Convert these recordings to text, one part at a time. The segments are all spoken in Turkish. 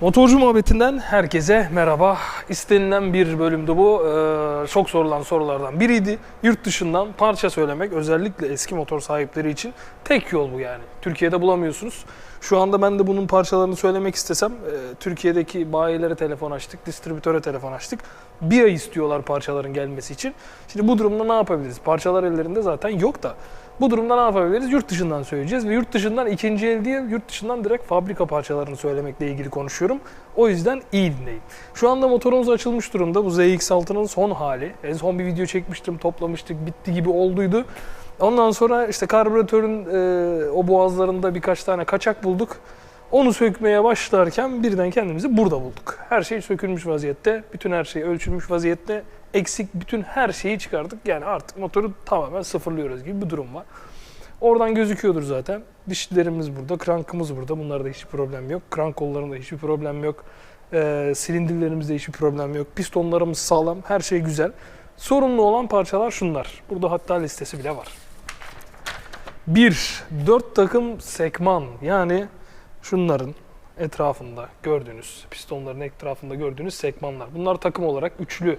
Motorcu muhabbetinden herkese merhaba. İstenilen bir bölümdü bu. Ee, çok sorulan sorulardan biriydi. Yurt dışından parça söylemek özellikle eski motor sahipleri için tek yol bu yani. Türkiye'de bulamıyorsunuz. Şu anda ben de bunun parçalarını söylemek istesem e, Türkiye'deki bayilere telefon açtık, distribütöre telefon açtık. Bir ay istiyorlar parçaların gelmesi için. Şimdi bu durumda ne yapabiliriz? Parçalar ellerinde zaten yok da. Bu durumda ne yapabiliriz? Yurt dışından söyleyeceğiz ve yurt dışından ikinci el değil, yurt dışından direkt fabrika parçalarını söylemekle ilgili konuşuyorum. O yüzden iyi dinleyin. Şu anda motorumuz açılmış durumda. Bu ZX6'nın son hali. En son bir video çekmiştim, toplamıştık, bitti gibi olduydu. Ondan sonra işte karbüratörün e, o boğazlarında birkaç tane kaçak bulduk. Onu sökmeye başlarken birden kendimizi burada bulduk. Her şey sökülmüş vaziyette, bütün her şey ölçülmüş vaziyette, eksik bütün her şeyi çıkardık. Yani artık motoru tamamen sıfırlıyoruz gibi bir durum var. Oradan gözüküyordur zaten. Dişlilerimiz burada, krankımız burada. Bunlarda hiçbir problem yok. Krank kollarında hiçbir problem yok. Ee, silindirlerimizde hiçbir problem yok. Pistonlarımız sağlam, her şey güzel. Sorunlu olan parçalar şunlar. Burada hatta listesi bile var. 1. 4 takım sekman yani şunların etrafında gördüğünüz, pistonların etrafında gördüğünüz sekmanlar. Bunlar takım olarak üçlü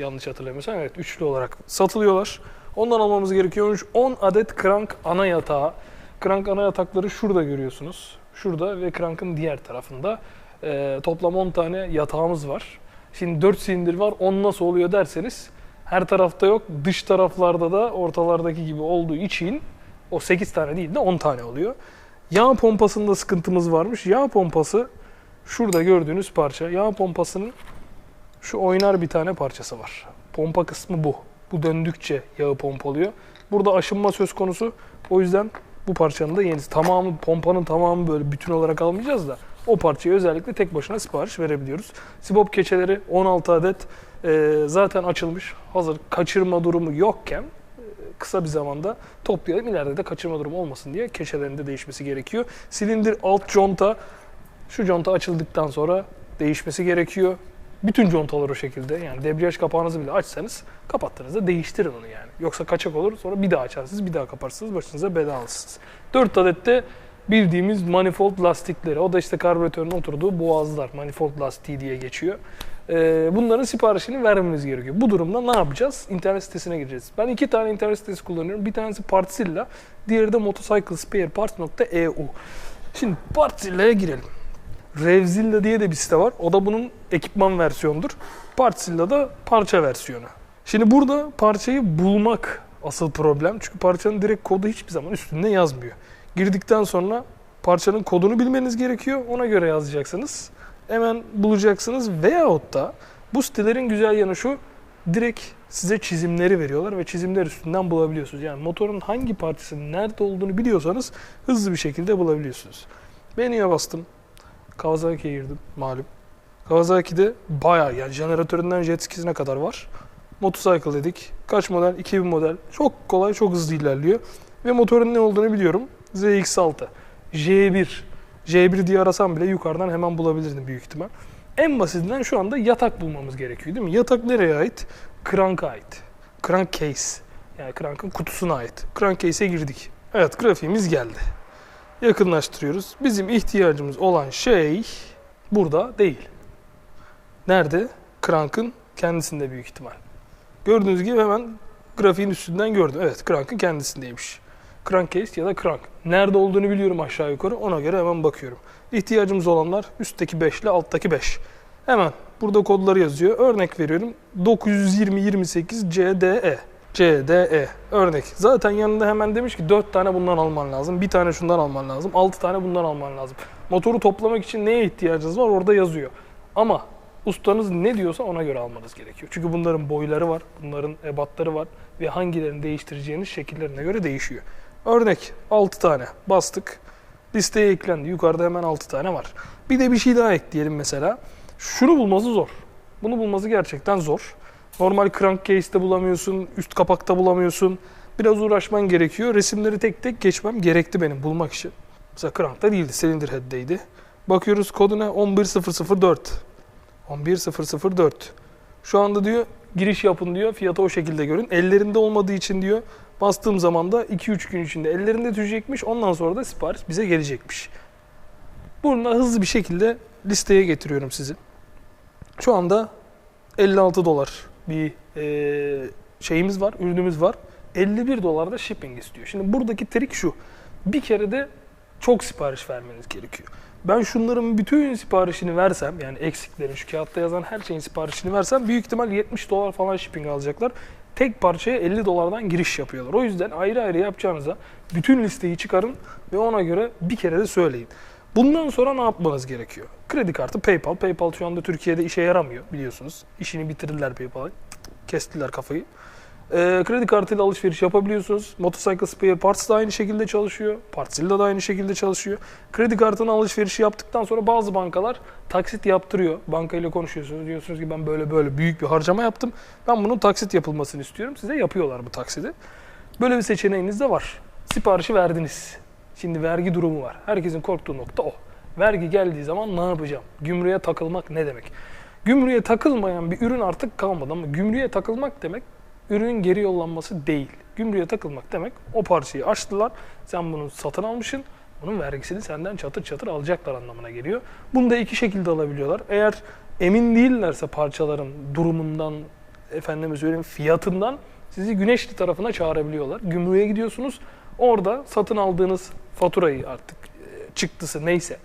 yanlış hatırlamıyorsam evet üçlü olarak satılıyorlar. Ondan almamız gerekiyormuş 10 adet krank ana yatağı. Krank ana yatakları şurada görüyorsunuz. Şurada ve krankın diğer tarafında. Ee, toplam 10 tane yatağımız var. Şimdi 4 silindir var. 10 nasıl oluyor derseniz her tarafta yok. Dış taraflarda da ortalardaki gibi olduğu için o 8 tane değil de 10 tane oluyor. Yağ pompasında sıkıntımız varmış. Yağ pompası şurada gördüğünüz parça. Yağ pompasının şu oynar bir tane parçası var. Pompa kısmı bu. Bu döndükçe yağı pompalıyor. Burada aşınma söz konusu. O yüzden bu parçanın da yenisi. Tamamı, pompanın tamamı böyle bütün olarak almayacağız da o parçayı özellikle tek başına sipariş verebiliyoruz. Sibop keçeleri 16 adet e, zaten açılmış. Hazır kaçırma durumu yokken e, kısa bir zamanda toplayalım. İleride de kaçırma durumu olmasın diye keçelerin de değişmesi gerekiyor. Silindir alt conta şu conta açıldıktan sonra değişmesi gerekiyor. Bütün contalar o şekilde. Yani debriyaj kapağınızı bile açsanız kapattığınızda değiştirin onu yani. Yoksa kaçak olur sonra bir daha açarsınız bir daha kaparsınız başınıza belalısınız. 4 adet de bildiğimiz manifold lastikleri. O da işte karbüratörün oturduğu boğazlar. Manifold lastiği diye geçiyor. Ee, bunların siparişini vermemiz gerekiyor. Bu durumda ne yapacağız? İnternet sitesine gireceğiz. Ben iki tane internet sitesi kullanıyorum. Bir tanesi Partsilla, diğeri de motorcyclespareparts.eu. Şimdi Partsilla'ya girelim. Revzilla diye de bir site var. O da bunun ekipman versiyonudur. Partsilla da parça versiyonu. Şimdi burada parçayı bulmak asıl problem. Çünkü parçanın direkt kodu hiçbir zaman üstünde yazmıyor. Girdikten sonra parçanın kodunu bilmeniz gerekiyor. Ona göre yazacaksınız. Hemen bulacaksınız. Veyahut da bu sitelerin güzel yanı şu. Direkt size çizimleri veriyorlar ve çizimler üstünden bulabiliyorsunuz. Yani motorun hangi parçasının nerede olduğunu biliyorsanız hızlı bir şekilde bulabiliyorsunuz. Menüye bastım. Kawasaki'ye girdim malum. Kawasaki'de bayağı yani jeneratöründen jet skisine kadar var. Motorcycle dedik. Kaç model? 2000 model. Çok kolay, çok hızlı ilerliyor. Ve motorun ne olduğunu biliyorum. ZX6. J1. J1 diye arasam bile yukarıdan hemen bulabilirdim büyük ihtimal. En basitinden şu anda yatak bulmamız gerekiyor değil mi? Yatak nereye ait? Crank'a ait. Crank case. Yani crank'ın kutusuna ait. Crank case'e girdik. Evet grafiğimiz geldi yakınlaştırıyoruz. Bizim ihtiyacımız olan şey burada değil. Nerede? Crank'ın kendisinde büyük ihtimal. Gördüğünüz gibi hemen grafiğin üstünden gördüm. Evet, Crank'ın kendisindeymiş. Crankcase ya da Crank. Nerede olduğunu biliyorum aşağı yukarı. Ona göre hemen bakıyorum. İhtiyacımız olanlar üstteki 5 ile alttaki 5. Hemen burada kodları yazıyor. Örnek veriyorum. 920-28 CDE. CDE örnek. Zaten yanında hemen demiş ki 4 tane bundan alman lazım. Bir tane şundan alman lazım. 6 tane bundan alman lazım. Motoru toplamak için neye ihtiyacınız var orada yazıyor. Ama ustanız ne diyorsa ona göre almanız gerekiyor. Çünkü bunların boyları var, bunların ebatları var ve hangilerini değiştireceğiniz şekillerine göre değişiyor. Örnek 6 tane bastık. Listeye eklendi. Yukarıda hemen 6 tane var. Bir de bir şey daha ekleyelim mesela. Şunu bulması zor. Bunu bulması gerçekten zor. Normal crankcase'de bulamıyorsun, üst kapakta bulamıyorsun. Biraz uğraşman gerekiyor. Resimleri tek tek geçmem gerekti benim bulmak için. Mesela crankta değildi, cylinder head'deydi. Bakıyoruz koduna 11004. 11004. Şu anda diyor giriş yapın diyor. Fiyatı o şekilde görün. Ellerinde olmadığı için diyor bastığım zaman da 2-3 gün içinde ellerinde düşecekmiş. Ondan sonra da sipariş bize gelecekmiş. Bunu da hızlı bir şekilde listeye getiriyorum sizi. Şu anda 56 dolar bir e, şeyimiz var, ürünümüz var. 51 dolar da shipping istiyor. Şimdi buradaki trik şu. Bir kere de çok sipariş vermeniz gerekiyor. Ben şunların bütün siparişini versem yani eksiklerin şu kağıtta yazan her şeyin siparişini versem büyük ihtimal 70 dolar falan shipping alacaklar. Tek parçaya 50 dolardan giriş yapıyorlar. O yüzden ayrı ayrı yapacağınıza bütün listeyi çıkarın ve ona göre bir kere de söyleyin. Bundan sonra ne yapmanız gerekiyor? Kredi kartı PayPal. PayPal şu anda Türkiye'de işe yaramıyor biliyorsunuz. İşini bitirdiler PayPal'ı. Kestiler kafayı. Ee, kredi kartıyla alışveriş yapabiliyorsunuz. Motorcycle Spare Parts da aynı şekilde çalışıyor. Partzilla da aynı şekilde çalışıyor. Kredi kartına alışverişi yaptıktan sonra bazı bankalar taksit yaptırıyor. Bankayla konuşuyorsunuz. Diyorsunuz ki ben böyle böyle büyük bir harcama yaptım. Ben bunun taksit yapılmasını istiyorum. Size yapıyorlar bu taksidi. Böyle bir seçeneğiniz de var. Siparişi verdiniz. Şimdi vergi durumu var. Herkesin korktuğu nokta o. Vergi geldiği zaman ne yapacağım? Gümrüğe takılmak ne demek? Gümrüğe takılmayan bir ürün artık kalmadı ama gümrüğe takılmak demek ürünün geri yollanması değil. Gümrüğe takılmak demek o parçayı açtılar. Sen bunu satın almışsın. Bunun vergisini senden çatır çatır alacaklar anlamına geliyor. Bunu da iki şekilde alabiliyorlar. Eğer emin değillerse parçaların durumundan, efendime söyleyeyim fiyatından sizi Güneşli tarafına çağırabiliyorlar. Gümrüğe gidiyorsunuz. Orada satın aldığınız faturayı artık e, çıktısı neyse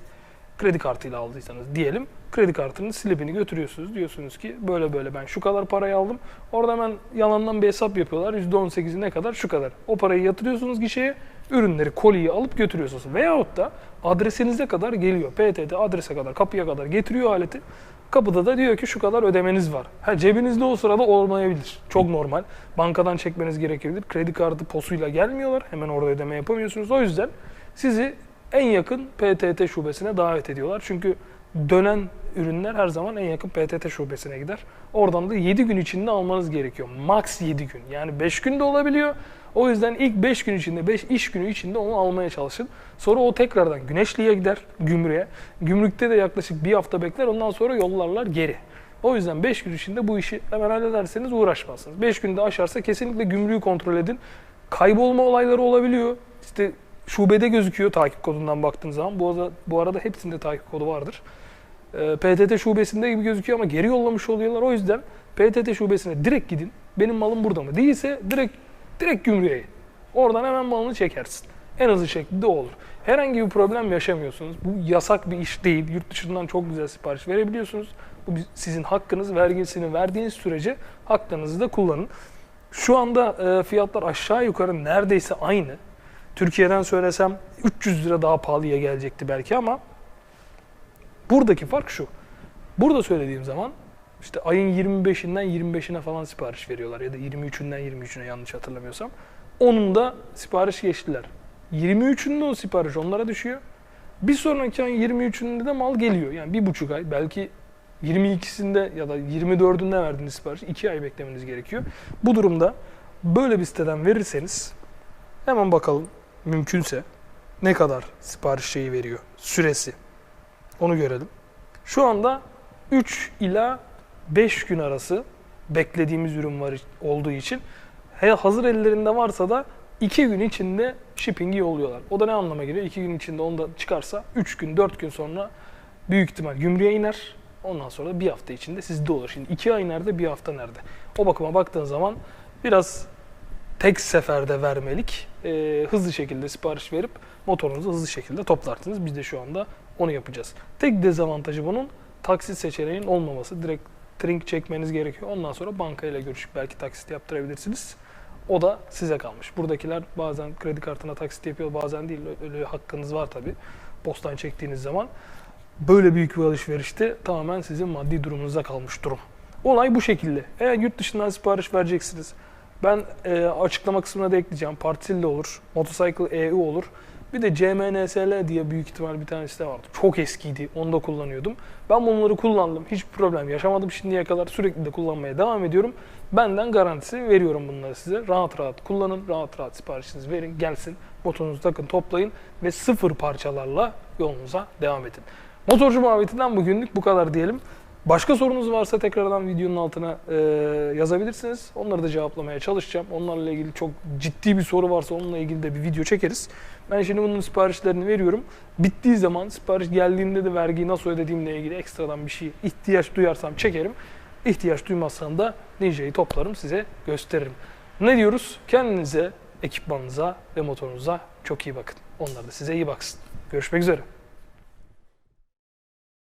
kredi kartıyla aldıysanız diyelim kredi kartının slibini götürüyorsunuz. Diyorsunuz ki böyle böyle ben şu kadar parayı aldım. Orada hemen yalandan bir hesap yapıyorlar. %18'i ne kadar? Şu kadar. O parayı yatırıyorsunuz gişeye. Ürünleri, koliyi alıp götürüyorsunuz. Veyahut da adresinize kadar geliyor. PTT adrese kadar, kapıya kadar getiriyor aleti. Kapıda da diyor ki şu kadar ödemeniz var. Ha, cebinizde o sırada olmayabilir. Çok normal. Bankadan çekmeniz gerekebilir. Kredi kartı posuyla gelmiyorlar. Hemen orada ödeme yapamıyorsunuz. O yüzden sizi en yakın PTT şubesine davet ediyorlar. Çünkü dönen ürünler her zaman en yakın PTT şubesine gider. Oradan da 7 gün içinde almanız gerekiyor. Max 7 gün. Yani 5 gün de olabiliyor. O yüzden ilk 5 gün içinde, 5 iş günü içinde onu almaya çalışın. Sonra o tekrardan Güneşli'ye gider, gümrüğe. Gümrükte de yaklaşık bir hafta bekler. Ondan sonra yollarlar geri. O yüzden 5 gün içinde bu işi hemen hallederseniz uğraşmazsınız. 5 günde aşarsa kesinlikle gümrüğü kontrol edin. Kaybolma olayları olabiliyor. İşte şubede gözüküyor takip kodundan baktığın zaman. Bu arada, bu arada hepsinde takip kodu vardır. Ee, PTT şubesinde gibi gözüküyor ama geri yollamış oluyorlar. O yüzden PTT şubesine direkt gidin. Benim malım burada mı? Değilse direkt direkt gümrüğe. Oradan hemen malını çekersin. En hızlı şekilde olur. Herhangi bir problem yaşamıyorsunuz. Bu yasak bir iş değil. Yurt dışından çok güzel sipariş verebiliyorsunuz. Bu sizin hakkınız. Vergisini verdiğiniz sürece haklarınızı da kullanın. Şu anda e, fiyatlar aşağı yukarı neredeyse aynı. Türkiye'den söylesem 300 lira daha pahalıya gelecekti belki ama buradaki fark şu. Burada söylediğim zaman işte ayın 25'inden 25'ine falan sipariş veriyorlar ya da 23'ünden 23'üne yanlış hatırlamıyorsam. Onun da sipariş geçtiler. 23'ünde o sipariş onlara düşüyor. Bir sonraki ayın 23'ünde de mal geliyor. Yani bir buçuk ay belki 22'sinde ya da 24'ünde verdiğiniz sipariş 2 ay beklemeniz gerekiyor. Bu durumda böyle bir siteden verirseniz hemen bakalım mümkünse ne kadar sipariş şeyi veriyor, süresi. Onu görelim. Şu anda 3 ila 5 gün arası beklediğimiz ürün var olduğu için hazır ellerinde varsa da 2 gün içinde shipping'i yolluyorlar. O da ne anlama geliyor? 2 gün içinde onu da çıkarsa 3 gün 4 gün sonra büyük ihtimal gümrüğe iner. Ondan sonra da bir hafta içinde sizde olur. Şimdi 2 ay nerede bir hafta nerede? O bakıma baktığın zaman biraz tek seferde vermelik e, hızlı şekilde sipariş verip motorunuzu hızlı şekilde toplarsınız. Biz de şu anda onu yapacağız. Tek dezavantajı bunun taksit seçeneğinin olmaması. Direkt trink çekmeniz gerekiyor. Ondan sonra bankayla görüşüp belki taksit yaptırabilirsiniz. O da size kalmış. Buradakiler bazen kredi kartına taksit yapıyor, bazen değil. Öyle hakkınız var tabii. Postan çektiğiniz zaman. Böyle büyük bir alışverişte tamamen sizin maddi durumunuza kalmış durum. Olay bu şekilde. Eğer yurt dışından sipariş vereceksiniz, ben e, açıklama kısmına da ekleyeceğim. Partil de olur, Motorcycle EU olur. Bir de CMNSL diye büyük ihtimal bir tanesi de vardı. Çok eskiydi. Onu da kullanıyordum. Ben bunları kullandım. Hiçbir problem yaşamadım şimdiye kadar. Sürekli de kullanmaya devam ediyorum. Benden garantisi veriyorum bunları size. Rahat rahat kullanın. Rahat rahat siparişinizi verin. Gelsin. Motorunuzu takın, toplayın ve sıfır parçalarla yolunuza devam edin. Motorcu muhabbetinden bugünlük bu kadar diyelim. Başka sorunuz varsa tekrardan videonun altına e, yazabilirsiniz. Onları da cevaplamaya çalışacağım. Onlarla ilgili çok ciddi bir soru varsa onunla ilgili de bir video çekeriz. Ben şimdi bunun siparişlerini veriyorum. Bittiği zaman sipariş geldiğinde de vergiyi nasıl ödediğimle ilgili ekstradan bir şey ihtiyaç duyarsam çekerim. İhtiyaç duymazsam da DJ'yi toplarım size gösteririm. Ne diyoruz? Kendinize, ekipmanınıza ve motorunuza çok iyi bakın. Onlar da size iyi baksın. Görüşmek üzere.